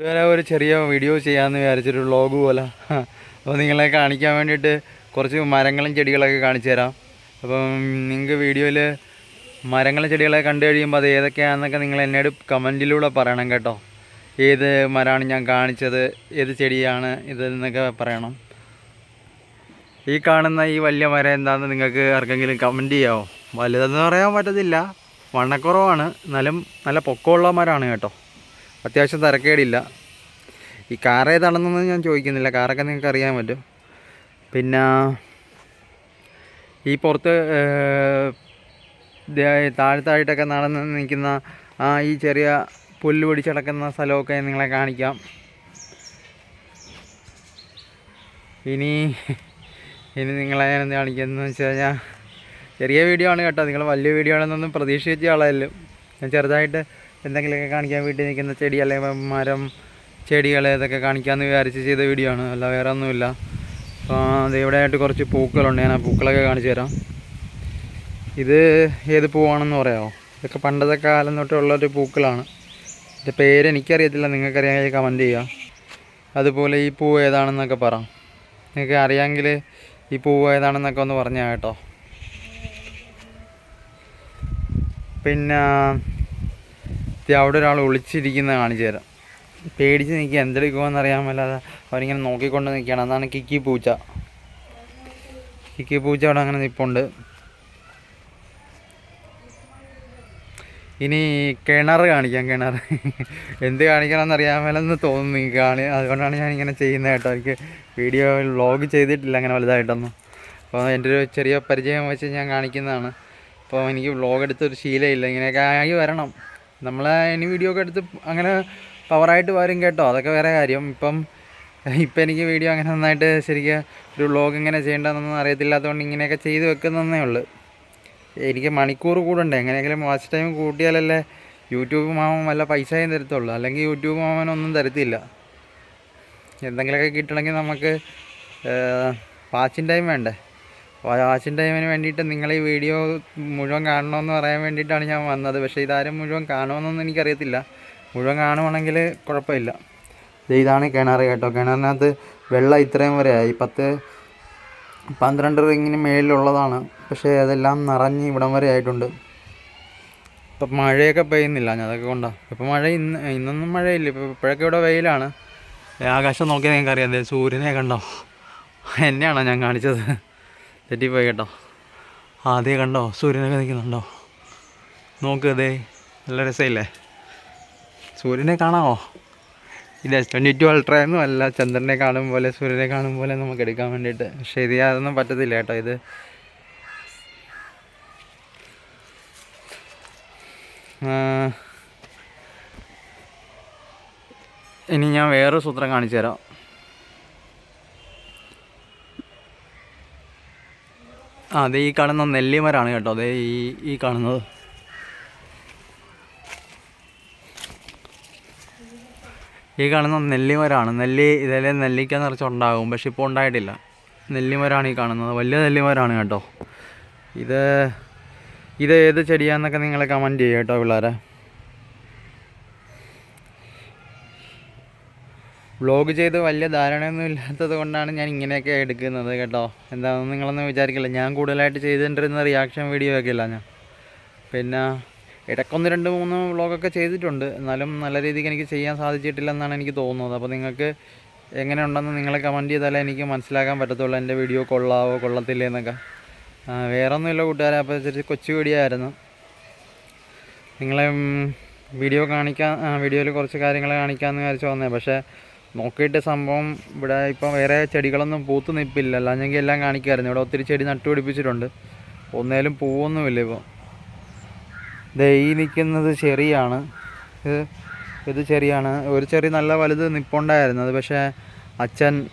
ഇതുവരെ ഒരു ചെറിയ വീഡിയോ ചെയ്യാമെന്ന് വിചാരിച്ചൊരു വ്ളോഗ് പോലെ. അപ്പോൾ നിങ്ങളെ കാണിക്കാൻ വേണ്ടിയിട്ട് കുറച്ച് മരങ്ങളും ചെടികളൊക്കെ കാണിച്ചു തരാം. അപ്പം നിങ്ങൾക്ക് വീഡിയോയിൽ മരങ്ങളും ചെടികളെ കണ്ടു കഴിയുമ്പോൾ അത് ഏതൊക്കെയാണെന്നൊക്കെ നിങ്ങൾ എന്നോട് കമന്റിലൂടെ പറയണം കേട്ടോ. ഏത് മരമാണ് ഞാൻ കാണിച്ചത് ഏത് ചെടിയാണ് ഇത് എന്നൊക്കെ പറയണം. ഈ കാണുന്ന ഈ വലിയ മരം എന്താണെന്ന് നിങ്ങൾക്ക് ആർക്കെങ്കിലും കമന്റ് ചെയ്യാമോ വലുതെന്ന് പറയാൻ പറ്റത്തില്ല. വണ്ണക്കുറവാണ്. എന്നാലും നല്ല പൊക്കമുള്ള മരമാണ് കേട്ടോ. അത്യാവശ്യം തരക്കേടില്ല. ഈ കാർ ഏതാണെന്നൊന്നും ഞാൻ ചോദിക്കുന്നില്ല. കാറൊക്കെ നിങ്ങൾക്ക് അറിയാൻ പറ്റും. പിന്നെ ഈ പുറത്ത് താഴ്ത്തായിട്ടൊക്കെ നടന്ന് നിൽക്കുന്ന ആ ഈ ചെറിയ പുല്ല് പിടിച്ചടക്കുന്ന സ്ഥലമൊക്കെ നിങ്ങളെ കാണിക്കാം. ഇനി ഇനി നിങ്ങളെ ഞാൻ എന്ത് കാണിക്കുന്നതെന്ന് വെച്ച് കഴിഞ്ഞാൽ ചെറിയ വീഡിയോ ആണ് കേട്ടോ. നിങ്ങൾ വലിയ വീഡിയോ ആണെന്നൊന്നും പ്രതീക്ഷിച്ച ആളല്ലോ. ഞാൻ ചെറുതായിട്ട് എന്തെങ്കിലുമൊക്കെ കാണിക്കാൻ വീട്ടിൽ നിൽക്കുന്ന ചെടി അല്ലെങ്കിൽ മരം ചെടികൾ ഇതൊക്കെ കാണിക്കാമെന്ന് വിചാരിച്ച് ചെയ്ത വീഡിയോ ആണ്. അല്ല വേറെ ഒന്നുമില്ല. അപ്പോൾ അത് ഇവിടെ ആയിട്ട് കുറച്ച് പൂക്കളുണ്ട്. ഞാൻ ആ പൂക്കളൊക്കെ കാണിച്ചു തരാം. ഇത് ഏത് പൂവാണെന്ന് പറയാമോ? ഇതൊക്കെ പണ്ടത്തെ കാലം തൊട്ടുള്ളൊരു പൂക്കളാണ്. ഇതിന്റെ പേര് എനിക്കറിയത്തില്ല. നിങ്ങൾക്കറിയാമെങ്കിൽ കമന്റ് ചെയ്യുക അതുപോലെ ഈ പൂവ് ഏതാണെന്നൊക്കെ പറ. നിങ്ങൾക്ക് അറിയാമെങ്കിൽ ഈ പൂവ് ഏതാണെന്നൊക്കെ ഒന്ന് പറഞ്ഞാൽ കേട്ടോ. പിന്നെ അവിടെ ഒരാൾ ഒളിച്ചിരിക്കുന്നത് കാണിച്ചു തരാം. പേടിച്ച് നിൽക്കുക എന്തെടുക്കുമെന്ന് അറിയാൻ മേലാതെ അവരിങ്ങനെ നോക്കിക്കൊണ്ട് നിൽക്കുകയാണ്. അതാണ് കിക്കി പൂച്ച. കിക്കി പൂച്ച അവിടെ അങ്ങനെ നിൽപ്പുണ്ട് ഇനി കിണർ കാണിക്കാം കിണർ. എന്ത് കാണിക്കണമെന്ന് അറിയാൻ മേലെന്ന് തോന്നുന്നു ഈ കാണി അതുകൊണ്ടാണ് ഞാൻ ഇങ്ങനെ ചെയ്യുന്നത് കേട്ടോ. എനിക്ക് വീഡിയോ വ്ളോഗ് ചെയ്തിട്ടില്ല അങ്ങനെ വലുതായിട്ടൊന്നും. അപ്പോൾ എന്റെ ഒരു ചെറിയ പരിചയം വെച്ച് ഞാൻ കാണിക്കുന്നതാണ്. അപ്പോൾ എനിക്ക് വ്ളോഗ് എടുത്തൊരു ശീലമില്ല ഇങ്ങനെയൊക്കെ ആയി വരണം. നമ്മൾ ഇനി വീഡിയോ ഒക്കെ എടുത്ത് അങ്ങനെ പവറായിട്ട് വരും കേട്ടോ. അതൊക്കെ വേറെ കാര്യം. ഇപ്പം ഇപ്പം എനിക്ക് വീഡിയോ അങ്ങനെ നന്നായിട്ട് ശരിക്കും ഒരു വ്ളോഗ് എങ്ങനെ ചെയ്യേണ്ടതെന്നൊന്നും അറിയത്തില്ലാത്തതുകൊണ്ട് ഇങ്ങനെയൊക്കെ ചെയ്ത് വെക്കുന്നതേ ഉള്ളൂ. എനിക്ക് മണിക്കൂർ കൂടുണ്ട് എങ്ങനെയെങ്കിലും വാച്ച് ടൈം കൂട്ടിയാലല്ലേ യൂട്യൂബ് മാമൻ വല്ല പൈസയും തരത്തുള്ളൂ. അല്ലെങ്കിൽ യൂട്യൂബ് മാമനൊന്നും തരത്തില്ല. എന്തെങ്കിലുമൊക്കെ കിട്ടണമെങ്കിൽ നമുക്ക് വാച്ചിൻ ടൈം വേണ്ടേ? വാച്ചിങ് ടൈമിന് വേണ്ടിയിട്ട് നിങ്ങൾ ഈ വീഡിയോ മുഴുവൻ കാണണമെന്ന് പറയാൻ വേണ്ടിയിട്ടാണ് ഞാൻ വന്നത്. പക്ഷേ ഇതാരും മുഴുവൻ കാണുമെന്നൊന്നും എനിക്കറിയത്തില്ല. മുഴുവൻ കാണുവാണെങ്കിൽ കുഴപ്പമില്ല. ഇതാണ് കിണർ കേട്ടോ. കിണറിനകത്ത് വെള്ളം ഇത്രയും വരെ ആയി. പത്ത് പന്ത്രണ്ട് റിങ്ങിന് മേളിലുള്ളതാണ്. പക്ഷേ അതെല്ലാം നിറഞ്ഞ് ഇവിടം വരെ ആയിട്ടുണ്ട്. ഇപ്പം മഴയൊക്കെ പെയ്യുന്നില്ല ഞാൻ അതൊക്കെ കൊണ്ടാണ് ഇപ്പം മഴ ഇന്ന് ഇന്നൊന്നും മഴയില്ല. ഇപ്പം ഇപ്പോഴൊക്കെ ഇവിടെ വെയിലാണ്. ആകാശം നോക്കിയാൽ നിങ്ങൾക്കറിയാം. സൂര്യനെ കണ്ടോ? എന്നെയാണോ ഞാൻ കാണിച്ചത്? തെറ്റിപ്പോയി കേട്ടോ. ആദ്യം അതേ കണ്ടോ? സൂര്യനൊക്കെ നിൽക്കുന്നുണ്ടോ? നോക്ക് അതേ നല്ല രസമില്ലേ? സൂര്യനെ കാണാമോ ഇത് എസ് ട്വന്റി ടു അൾട്രയൊന്നും അല്ല ചന്ദ്രനെ കാണും പോലെ സൂര്യനെ കാണും പോലെ നമുക്ക് എടുക്കാൻ വേണ്ടിയിട്ട്. പക്ഷേ ഇത് അതൊന്നും പറ്റത്തില്ല കേട്ടോ ഇത്. ഇനി ഞാൻ വേറൊരു സൂത്രം കാണിച്ചു തരാം ആ അതെ ഈ കാണുന്ന നെല്ലിമരാണ് കേട്ടോ. അതെ ഈ ഈ കാണുന്നത്. ഈ കാണുന്ന നെല്ലിമരാണ്. നെല്ലി ഇതിലെ നെല്ലിക്ക നിറച്ചുണ്ടാകും. പക്ഷെ ഇപ്പോൾ ഉണ്ടായിട്ടില്ല. നെല്ലിമരാണ് ഈ കാണുന്നത്. വലിയ നെല്ലിമരാണ് കേട്ടോ. ഇത് ഇത് ഏത് ചെടിയാന്നൊക്കെ നിങ്ങൾ കമന്റ് ചെയ്യുക കേട്ടോ പിള്ളേരെ. വ്ളോഗ് ചെയ്ത് വലിയ ധാരണയൊന്നും ഇല്ലാത്തത് കൊണ്ടാണ് ഞാൻ ഇങ്ങനെയൊക്കെ എടുക്കുന്നത് കേട്ടോ. എന്താണെന്ന് നിങ്ങളൊന്നും വിചാരിക്കില്ല? ഞാൻ കൂടുതലായിട്ട് ചെയ്തിട്ടുണ്ടിരുന്ന റിയാക്ഷൻ വീഡിയോ ഒക്കെ ഇല്ല ഞാൻ. പിന്നെ ഇടയ്ക്കൊന്ന് രണ്ട് മൂന്ന് വ്ളോഗൊക്കെ ചെയ്തിട്ടുണ്ട്. എന്നാലും നല്ല രീതിക്ക് എനിക്ക് ചെയ്യാൻ സാധിച്ചിട്ടില്ല എന്നാണ് എനിക്ക് തോന്നുന്നത്. അപ്പോൾ നിങ്ങൾക്ക് എങ്ങനെ ഉണ്ടെന്ന് നിങ്ങൾ കമന്റ് ചെയ്താലേ എനിക്ക് മനസ്സിലാക്കാൻ പറ്റത്തുള്ളൂ എന്റെ വീഡിയോ കൊള്ളാവോ കൊള്ളത്തില്ലേ എന്നൊക്കെ. വേറെ ഒന്നുമില്ല കൂട്ടുകാരെ. അപ്പോൾ ചെറിയ കൊച്ചു വീഡിയോ നിങ്ങളെ വീഡിയോ കാണിക്കാൻ വീഡിയോയിൽ കുറച്ച് കാര്യങ്ങൾ കാണിക്കാമെന്ന് വിചാരിച്ച് വന്നേ. പക്ഷേ നോക്കിയിട്ട് സംഭവം ഇവിടെ ഇപ്പം വേറെ ചെടികളൊന്നും പൂത്ത് നിൽപ്പില്ല അല്ലാഞ്ഞെങ്കിൽ എല്ലാം കാണിക്കാമായിരുന്നു ഇവിടെ ഒത്തിരി ചെടി നട്ടുപിടിപ്പിച്ചിട്ടുണ്ട് ഒന്നേലും പൂവൊന്നുമില്ല ഇപ്പോൾ ദേ ഈ നിൽക്കുന്നത് ചെറിയാണ്. ഇത് ഇത് ചെറിയാണ്. ഒരു ചെറിയ നല്ല വലുത് നിപ്പുണ്ടായിരുന്നു. അത് പക്ഷേ അച്ഛൻ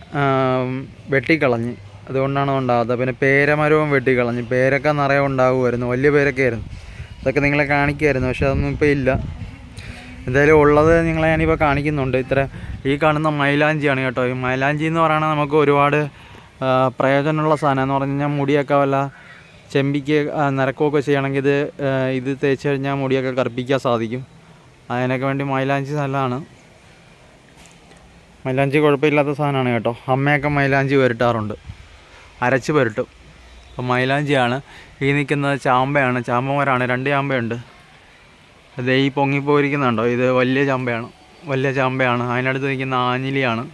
വെട്ടിക്കളഞ്ഞ്. അതുകൊണ്ടാണ് ഉണ്ടാകാത്തത്. പിന്നെ പേരമരവും വെട്ടിക്കളഞ്ഞ്. പേരൊക്കെ നിറയെ ഉണ്ടാകുമായിരുന്നു വലിയ പേരൊക്കെ ആയിരുന്നു അതൊക്കെ നിങ്ങളെ കാണിക്കുമായിരുന്നു പക്ഷെ അതൊന്നും ഇപ്പോൾ ഇല്ല. എന്തായാലും ഉള്ളത് നിങ്ങളെ ഞാനിപ്പോൾ കാണിക്കുന്നുണ്ട്. ഇത്ര ഈ കാണുന്ന മൈലാഞ്ചിയാണ് കേട്ടോ. ഈ മൈലാഞ്ചി എന്ന് പറയുന്നത് നമുക്ക് ഒരുപാട് പ്രയോജനമുള്ള സാധനം എന്ന് പറഞ്ഞു കഴിഞ്ഞാൽ മുടിയൊക്കെ വല്ല ചെമ്പിക്ക് നിരക്കുമൊക്കെ ചെയ്യണമെങ്കിൽ ഇത് ഇത് തേച്ച് കഴിഞ്ഞാൽ മുടിയൊക്കെ കറുപ്പിക്കാൻ സാധിക്കും. അതിനൊക്കെ വേണ്ടി മൈലാഞ്ചി നല്ലതാണ്. മൈലാഞ്ചി കുഴപ്പമില്ലാത്ത സാധനമാണ് കേട്ടോ. അമ്മയൊക്കെ മൈലാഞ്ചി പുരട്ടാറുണ്ട്. അരച്ച് പുരട്ടും. അപ്പം മൈലാഞ്ചിയാണ്. ഈ നിൽക്കുന്നത് ചാമ്പയാണ്. ചാമ്പമരാണ് രണ്ട് ചാമ്പയുണ്ട്. അത് ഈ പൊങ്ങിപ്പോയിരിക്കുന്നുണ്ടോ? ഇത് വലിയ ചമ്പയാണ്. വലിയ ചാമ്പയാണ്. അതിനടുത്ത് നിൽക്കുന്ന ആഞ്ഞിലിയാണ്.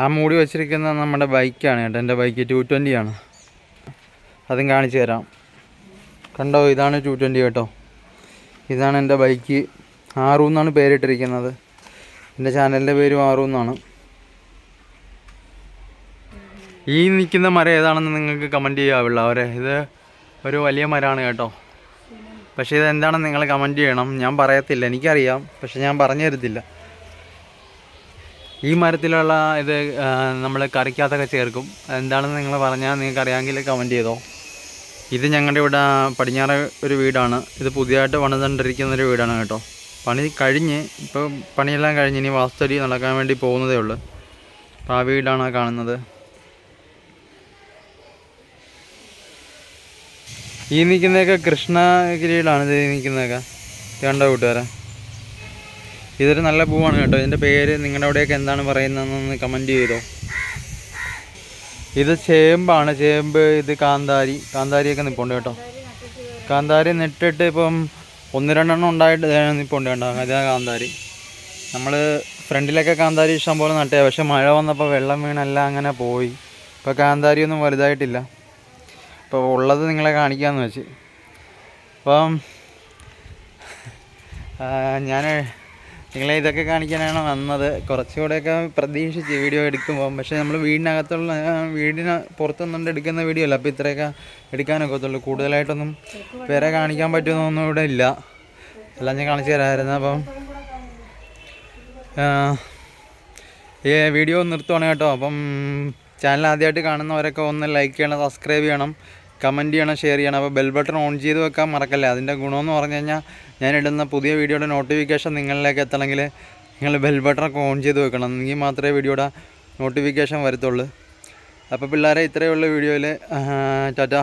ആ മൂടി വച്ചിരിക്കുന്ന നമ്മുടെ ബൈക്കാണ് കേട്ടോ. എന്റെ ബൈക്ക് ടു ട്വന്റി ആണ് അതും കാണിച്ചു തരാം. കണ്ടോ? ഇതാണ് ടു ട്വന്റി കേട്ടോ. ഇതാണ് എന്റെ ബൈക്ക്. ആറു എന്നാണ് പേരിട്ടിരിക്കുന്നത്. എന്റെ ചാനലിന്റെ പേരും ആറു എന്നാണ്. ഈ നിൽക്കുന്ന മരം ഏതാണെന്ന് നിങ്ങൾക്ക് കമന്റ് ചെയ്യാവുള്ള അവരെ ഇത് ഒരു വലിയ മരമാണ് കേട്ടോ. പക്ഷേ ഇതെന്താണെന്ന് നിങ്ങൾ കമന്റ് ചെയ്യണം? ഞാൻ പറയത്തില്ല. എനിക്കറിയാം. പക്ഷെ ഞാൻ പറഞ്ഞു തരത്തില്ല. ഈ മരത്തിലുള്ള ഇത് നമ്മൾ കറിക്കകത്തൊക്കെ ചേർക്കും. എന്താണെന്ന് നിങ്ങൾ പറഞ്ഞാൽ നിങ്ങൾക്ക് അറിയാമെങ്കിൽ കമന്റ് ചെയ്തോ. ഇത് ഞങ്ങളുടെ ഇവിടെ പടിഞ്ഞാറ് ഒരു വീടാണ്. ഇത് പുതിയതായിട്ട് പണിതുകൊണ്ടിരിക്കുന്ന ഒരു വീടാണ് കേട്ടോ. പണി കഴിഞ്ഞ് ഇപ്പോൾ പണിയെല്ലാം കഴിഞ്ഞ് ഇനി വാസ്തുരി നടക്കാൻ വേണ്ടി പോകുന്നതേ ഉള്ളൂ. അപ്പോൾ ആ വീടാണ് കാണുന്നത്. ഈ നിൽക്കുന്നതൊക്കെ കൃഷ്ണഗിരിയിലാണ് ഇത് നിൽക്കുന്നതൊക്കെ ഇത് കൂട്ടുകാരാ? ഇതൊരു നല്ല പൂവാണ് കേട്ടോ. ഇതിന്റെ പേര് നിങ്ങളുടെ അവിടെയൊക്കെ എന്താണ് പറയുന്നതെന്നൊന്ന് കമന്റ് ചെയ്തോ? ഇത് ചേമ്പാണ്. ചേമ്പ് ഇത് കാന്താരി. കാന്താരിയൊക്കെ നിൽപ്പുണ്ട് കേട്ടോ. കാന്താരി നെട്ടിട്ട് ഇപ്പം ഒന്ന് രണ്ടെണ്ണം ഉണ്ടായിട്ട് നിൽപ്പുണ്ട് കേട്ടോ. അതാ കാന്താരി. നമ്മൾ ഫ്രണ്ടിലൊക്കെ കാന്താരി ഇഷ്ടം പോലെ നട്ടേ പക്ഷെ മഴ വന്നപ്പോൾ വെള്ളം വീണെല്ലാം അങ്ങനെ പോയി. ഇപ്പോൾ കാന്താരി ഒന്നും വലുതായിട്ടില്ല. അപ്പോൾ ഉള്ളത് നിങ്ങളെ കാണിക്കാമെന്ന് വെച്ച്. അപ്പം ഞാൻ നിങ്ങളെ ഇതൊക്കെ കാണിക്കാനാണ് വന്നത്. കുറച്ചുകൂടെയൊക്കെ പ്രതീക്ഷിച്ച് വീഡിയോ എടുക്കുമ്പോൾ പക്ഷേ നമ്മൾ വീടിനകത്തുള്ള വീടിന് പുറത്തുനിന്നുകൊണ്ട് എടുക്കുന്ന വീഡിയോ അല്ല. അപ്പോൾ ഇത്രയൊക്കെ എടുക്കാനൊക്കത്തുള്ളൂ കൂടുതലായിട്ടൊന്നും വേറെ കാണിക്കാൻ പറ്റുന്നൊന്നും ഇവിടെ ഇല്ല. എല്ലാം ഞാൻ കാണിച്ചു തരാമായിരുന്നു. അപ്പം ഈ വീഡിയോ നിർത്തുവാണ് കേട്ടോ. അപ്പം ചാനൽ ആദ്യമായിട്ട് കാണുന്നവരൊക്കെ ഒന്ന് ലൈക്ക് ചെയ്യണം സബ്സ്ക്രൈബ് ചെയ്യണം. കമന്റ് ചെയ്യണം ഷെയർ ചെയ്യണം. അപ്പോൾ ബെൽ ബട്ടൺ ഓൺ ചെയ്ത് വെക്കാൻ മറക്കല്ലേ? അതിന്റെ ഗുണമെന്ന് പറഞ്ഞു കഴിഞ്ഞാൽ ഞാൻ ഇടുന്ന പുതിയ വീഡിയോയുടെ നോട്ടിഫിക്കേഷൻ നിങ്ങളിലേക്ക് എത്തണമെങ്കിൽ നിങ്ങൾ ബെൽ ബട്ടണൊക്കെ ഓൺ ചെയ്ത് വെക്കണം. എങ്കിൽ മാത്രമേ വീഡിയോയുടെ നോട്ടിഫിക്കേഷൻ വരത്തുള്ളൂ. അപ്പോൾ പിള്ളേരെ ഇത്രയുള്ള വീഡിയോയിൽ ടാറ്റ.